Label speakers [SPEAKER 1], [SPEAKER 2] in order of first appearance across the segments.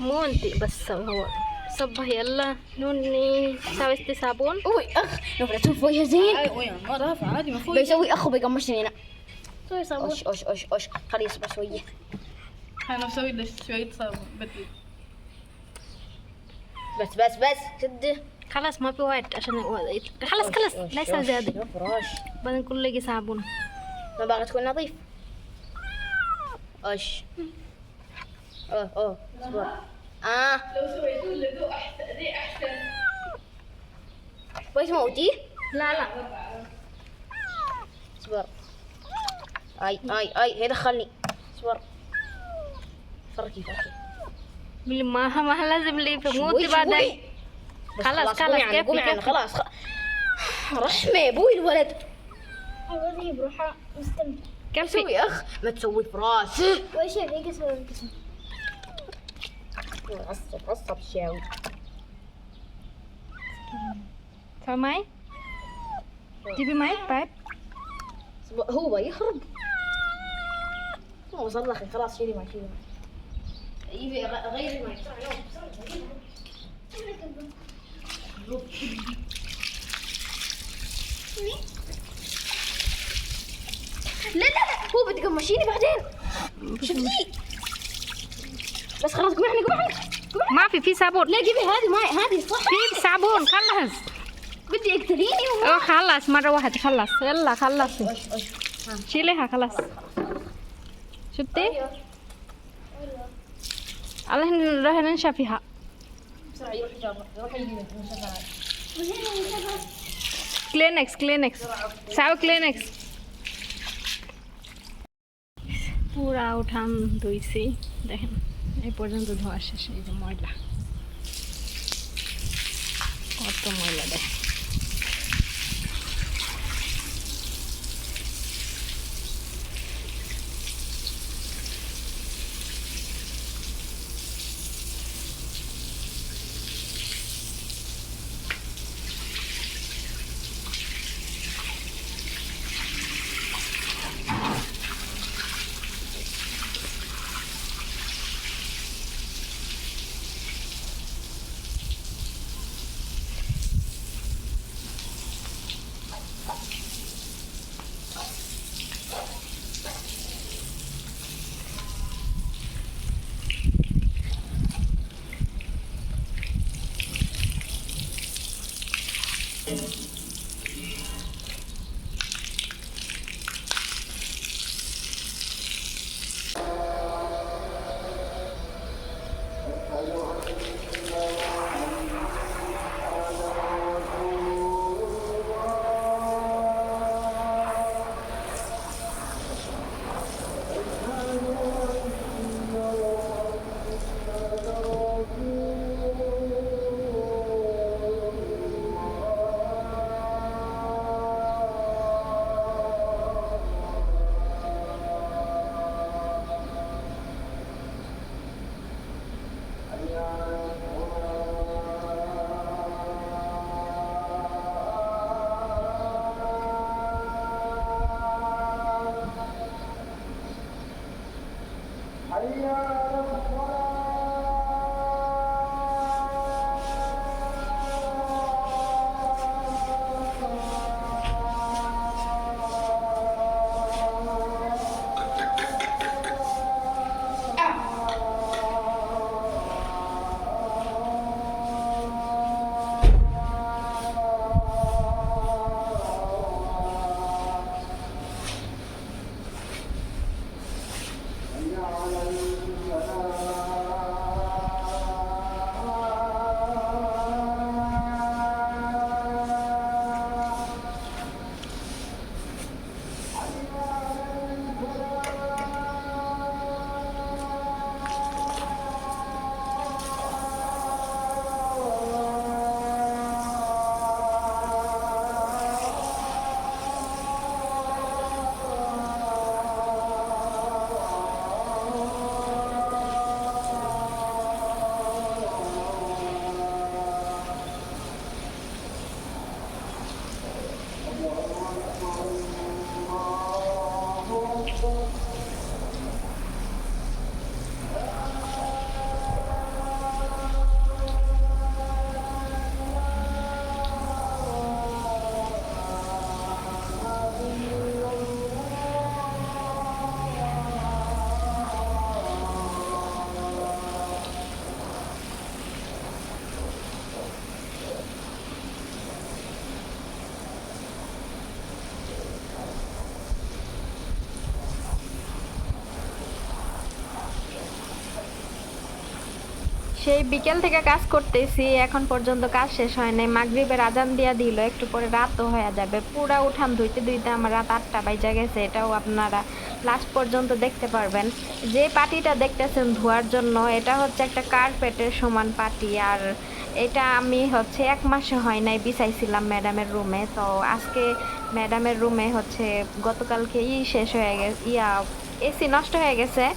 [SPEAKER 1] مو انت بس هو. صبه يلا. نوني ساوي صابون.
[SPEAKER 2] أوي أخ نفرته فوقها زين
[SPEAKER 3] وين ما رافع عادي المفروض
[SPEAKER 2] بيسوي اخ وبيقمشني هنا
[SPEAKER 1] سوي صابون.
[SPEAKER 2] أوش أوش أوش أوش. خليه يصبر شوية.
[SPEAKER 3] أنا بسوي له شوية صابون بدري
[SPEAKER 2] بس بس بس شده
[SPEAKER 1] خلاص ما في وايد عشان خلاص خلاص لا يصير زيادة. بعدين كل لقي صابون.
[SPEAKER 2] ما باغي تكون نظيف. أوش. آه آه اصبر. آه.
[SPEAKER 3] لو سويتوه لضوء أحسن ذي أحسن.
[SPEAKER 2] باش موتي
[SPEAKER 1] لا لا
[SPEAKER 2] اصبر. أي أي أي هي دخلني. اصبر. فركي فركي
[SPEAKER 1] ما ما لازم لي
[SPEAKER 2] بموت
[SPEAKER 1] بعدين. خلاص
[SPEAKER 2] خلاص كيف
[SPEAKER 1] يعني
[SPEAKER 2] خلاص رحمة يا أبوي الولد.
[SPEAKER 4] هذه بروحها مستمتع
[SPEAKER 1] كم
[SPEAKER 2] تسوي أخ. ما تسوي في راسي
[SPEAKER 4] وايش يعني أسوي في
[SPEAKER 2] عصب عصب شاوي.
[SPEAKER 1] تعال ماي جيبي معي بايب
[SPEAKER 2] هو يهرب هو وصل خلاص شيلي معي شيلي معي جيبي غيري معي بسرعة يلا. لا لا لا. هو بتقمشيني بعدين. شفتي بس خلاص قمحني إحنا إحنا
[SPEAKER 1] ما في في صابون.
[SPEAKER 2] لا جيبي هذه ماي هذه صح.
[SPEAKER 1] في صابون خلص.
[SPEAKER 2] بدي اقتليني
[SPEAKER 1] أوه خلص مرة واحدة خلص. يلا خلصي شيليها خلاص شفتي؟ أيوه. الله نروح ننشا فيها.
[SPEAKER 2] بسرعة يروح يروح
[SPEAKER 1] كلينكس كلينكس. ساو كلينكس. पूरा उठान धुईसी देखें এই পর্যন্ত ধোয়া শেষ এই যে ময়লা। কত ময়লা দেখেন সেই বিকেল থেকে কাজ করতেছি, এখন পর্যন্ত কাজ শেষ হয় নাই। মাগরিবের আজান দিয়া দিল, একটু পরে রাতও হয়ে যাবে। পুরা উঠান ধুইতে ধুইতে আমার রাত আটটা বাইজা গেছে, এটাও আপনারা লাস্ট পর্যন্ত দেখতে পারবেন। যে পাটিটা দেখতেছেন ধোয়ার জন্য, এটা হচ্ছে একটা কার্পেটের সমান পাটি, আর এটা আমি হচ্ছে এক মাসে হয় নাই বিছাইছিলাম ম্যাডামের রুমে তো আজকে ম্যাডামের রুমে হচ্ছে গতকালকে ই শেষ হয়ে গেছে, ইয়া এসি নষ্ট হয়ে গেছে।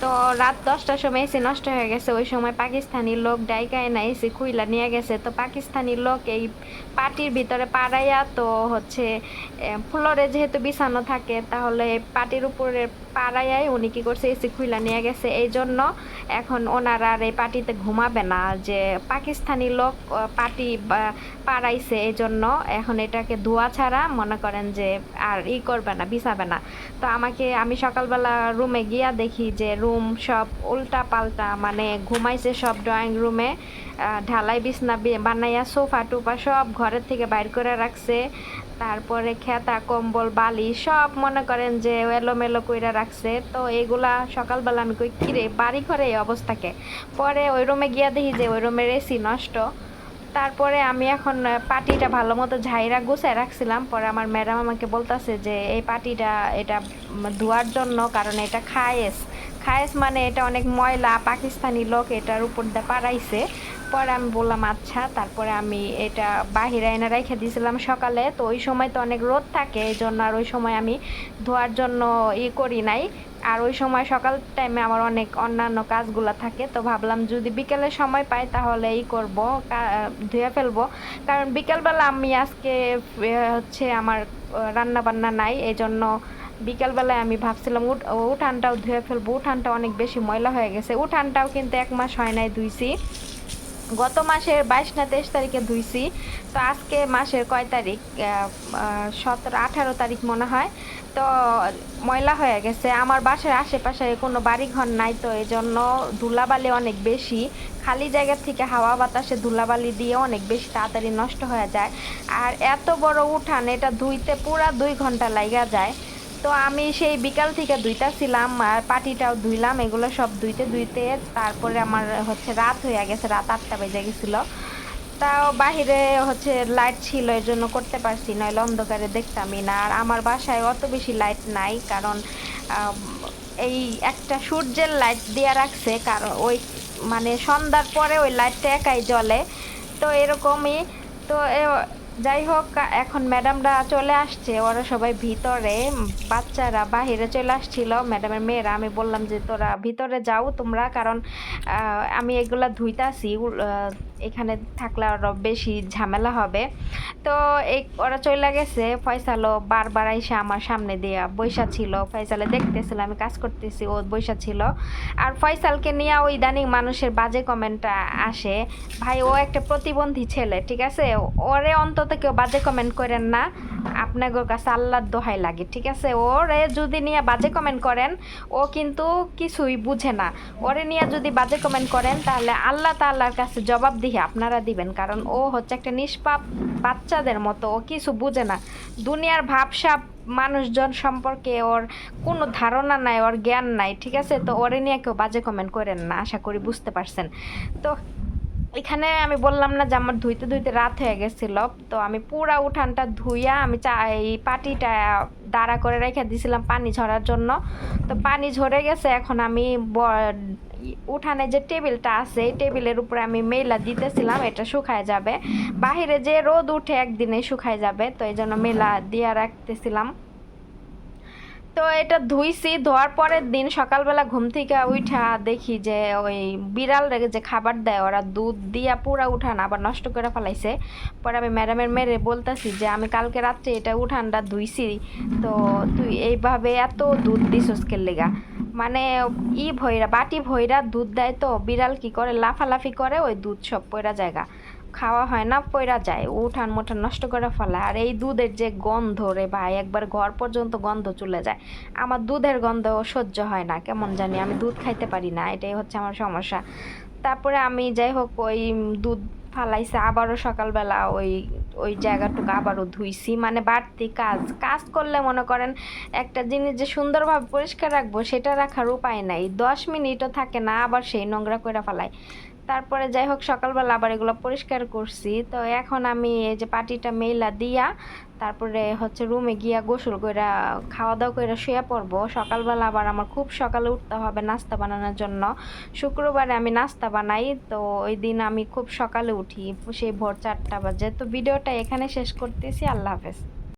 [SPEAKER 1] তো রাত দশটার সময় এসি নষ্ট হয়ে গেছে। ওই সময় পাকিস্তানি লোক ডাইকায় না এসি খুইলা নিয়ে গেছে। তো পাকিস্তানি লোক এই পাটির ভিতরে পাড়াইয়া তো হচ্ছে ফ্লোরে যেহেতু বিছানো থাকে, তাহলে পাটির উপরে পাড়াইয়াই উনি কী করছে এসি খুইলা নিয়ে গেছে। এই জন্য এখন ওনারা আর এই পাটিতে ঘুমাবে না। যে পাকিস্তানি লোক বা- পাড়াইছে, এই জন্য এখন এটাকে ধোয়া ছাড়া মনে করেন যে আর ই করবে না, বিছাবে না। তো আমাকে, আমি সকালবেলা রুমে গিয়া দেখি যে রুম সব উল্টা পাল্টা মানে ঘুমাইছে সব ড্রয়িং রুমে ঢালাই বিছনা বানাইয়া সোফা টুফা সব ঘরের থেকে বাইর করে রাখছে। তারপরে খেতা, কম্বল, বালি সব মনে করেন যে এলোমেলো কইরা রাখছে। তো এগুলা সকালবেলা আমি কই, কিরে বাড়ি ঘরে এই অবস্থাকে পরে ওই রুমে গিয়া দেখি যে ওই রুমের এসি নষ্ট। তারপরে আমি এখন পাটিটা ভালো মতো ঝাইরা গুছায় রাখছিলাম। পরে আমার ম্যাডাম আমাকে বলতেছে যে, এই পাটিটা এটা ধোয়ার জন্য, কারণ এটা খায়েস। খায়েস মানে এটা অনেক ময়লা, পাকিস্তানি লোক এটার উপর দিয়ে পাড়াইছে। পরে আমি বললাম আচ্ছা। তারপরে আমি এটা বাহিরে এনে রেখে দিয়েছিলাম সকালে। তো ওই সময় তো অনেক রোদ থাকে, এই জন্য আর ওই সময় আমি ধোয়ার জন্য ই করি নাই। আর ওই সময় সকাল টাইমে আমার অনেক অন্যান্য কাজগুলো থাকে। তো ভাবলাম যদি বিকেলে সময় পাই তাহলে এই করব ধুয়ে ফেলব। কারণ বিকেলবেলা আমি আজকে হচ্ছে আমার রান্না বান্না নাই। এই জন্য বিকেলবেলায় আমি ভাবছিলাম উঠ, উঠানটাও ধুয়ে ফেলব। উঠানটা অনেক বেশি ময়লা হয়ে গেছে। উঠানটাও কিন্তু এক মাস হয় নাই ধুইছি। গত মাসের বাইশ না তেইশ তারিখে ধুইছি। তো আজকে মাসের কয় তারিখ? সতেরো, আঠারো তারিখ মনে হয়। তো ময়লা হয়ে গেছে। আমার বাসার আশেপাশে কোনো বাড়িঘর নাই, তো এই জন্য ধুলাবালি অনেক বেশি। খালি জায়গা থেকে হাওয়া বাতাসে ধুলাবালি দিয়ে অনেক বেশি তাড়াতাড়ি নষ্ট হয়ে যায়। আর এত বড় উঠান, এটা ধুইতে পুরা দুই ঘণ্টা লাগা যায়। তো আমি সেই বিকাল থেকে ধুইতাছিলাম আর পাটিটাও ধুইলাম, এগুলো সব ধুইতে ধুইতে তারপরে আমার হচ্ছে রাত হয়ে গেছে, রাত আটটা বেজে গেছিল। তাও বাহিরে হচ্ছে লাইট ছিল, এর জন্য করতে পারছি, নইলে অন্ধকারে দেখতামই না। আর আমার বাসায় অত বেশি লাইট নাই, কারণ এই একটা সূর্যের লাইট দিয়ে রাখছে, কারণ ওই মানে সন্ধ্যার পরে ওই লাইটটা একাই জ্বলে। তো এরকমই, তো যাই হোক, এখন ম্যাডামরা চলে আসছে। ওরা সবাই ভিতরে, বাচ্চারা বাহিরে চলে আসছিল। ম্যাডামের মেয়েরা, আমি বললাম যে, তোরা ভিতরে যাও তোমরা, কারণ আমি এগুলা ধুইতাছি। এখানে থাকলে আরও বেশি ঝামেলা হবে। তো এই, ওরা চলে গেছে। ফয়সালও বারবার এসে আমার সামনে দিয়া বৈশা ছিল। ফয়সালে দেখতেছিল, আমি কাজ করতেছি, ও বৈশা ছিল। আর ফয়সালকে নিয়ে ওই ইদানিং মানুষের বাজে কমেন্টটা আসে। ভাই, ও একটা প্রতিবন্ধী ছেলে, ঠিক আছে? ওরে অন্তত কেউ বাজে কমেন্ট করেন না। আপনাদের কাছে আল্লাহর দোহাই লাগে, ঠিক আছে? ওরে যদি নিয়ে বাজে কমেন্ট করেন, ও কিন্তু কিছুই বুঝে না। ওরে নিয়ে যদি বাজে কমেন্ট করেন, তাহলে আল্লাহ তাল্লাহর কাছে জবাব দিয়ে আপনারা দিবেন, কারণ ও হচ্ছে একটা নিষ্পাপ বাচ্চাদের মতো, ও কিছু বুঝে না। দুনিয়ার ভাবসাপ মানুষজন সম্পর্কে ওর কোনো ধারণা নাই, ওর জ্ঞান নাই, ঠিক আছে? তো ওরে নিয়ে কেউ বাজে কমেন্ট করেন না, আশা করি বুঝতে পারছেন। তো এখানে আমি বললাম না যে আমার ধুইতে ধুইতে রাত হয়ে গেছিল। তো আমি পুরা উঠানটা ধুইয়া আমি চা, এই পাটিটা দাঁড়া করে রেখে দিয়েছিলাম পানি ঝরার জন্য। তো পানি ঝরে গেছে, এখন আমি উঠানে যে টেবিলটা আছে, এই টেবিলের উপরে আমি মেলা দিতেছিলাম, এটা শুকায় যাবে। বাহিরে যে রোদ উঠে একদিনে শুকায় যাবে, তো এই জন্য মেলা দিয়ে রাখতেছিলাম। তো এটা ধুইছি, ধোয়ার পরের দিন সকালবেলা ঘুম থেকে উঠা দেখি যে ওই বিড়াল রেখে যে খাবার দেয়, ওরা দুধ দিয়া পুরা উঠান আবার নষ্ট করে ফেলাইছে। পরে আমি ম্যাডামের মেরে বলতেছি যে, আমি কালকে রাত্রে এটা উঠানটা ধুইছি। তো তুই এইভাবে এত দুধ দিস দিছস লেগা? মানে ই ভৈরা বাটি ভৈরা দুধ দেয় তো, বিড়াল কি করে, লাফালাফি করে ওই দুধ সব পয়রা জায়গা। খাওয়া হয় না পয়রা যায়। উঠান মুঠান নষ্ট করে ফেলে। আর এই দুধের যে গন্ধ রে ভাই, একবার ঘর পর্যন্ত গন্ধ চলে যায়। আমার দুধের গন্ধ সহ্য হয় না, কেমন জানি? আমি দুধ খাইতে পারি না, এটাই হচ্ছে আমার সমস্যা। তারপরে আমি যাই হোক, ওই দুধ ফালাইছে, আবারও সকালবেলা ওই ওই জায়গাটুকু আবারও ধুইছি। মানে বাড়তি কাজ। কাজ করলে মনে করেন, একটা জিনিস যে সুন্দরভাবে পরিষ্কার রাখব, সেটা রাখার উপায় নাই। দশ মিনিটও থাকে না, আবার সেই নোংরা করে ফেলাই। তারপরে যাই হোক, সকালবেলা আবার এগুলো পরিষ্কার করছি। তো এখন আমি এই যে পাটিটা মেলা দিয়া তারপরে হচ্ছে রুমে গিয়া গোসল কইরা খাওয়া দাওয়া কইরা শুয়ে পড়ব। সকালবেলা আবার আমার খুব সকালে উঠতে হবে নাস্তা বানানোর জন্য। শুক্রবারে আমি নাস্তা বানাই, তো ওই দিন আমি খুব সকালে উঠি। সেই ভোর চারটা বাজে। তো ভিডিওটা এখানে শেষ করতেছি। আল্লাহ হাফেজ।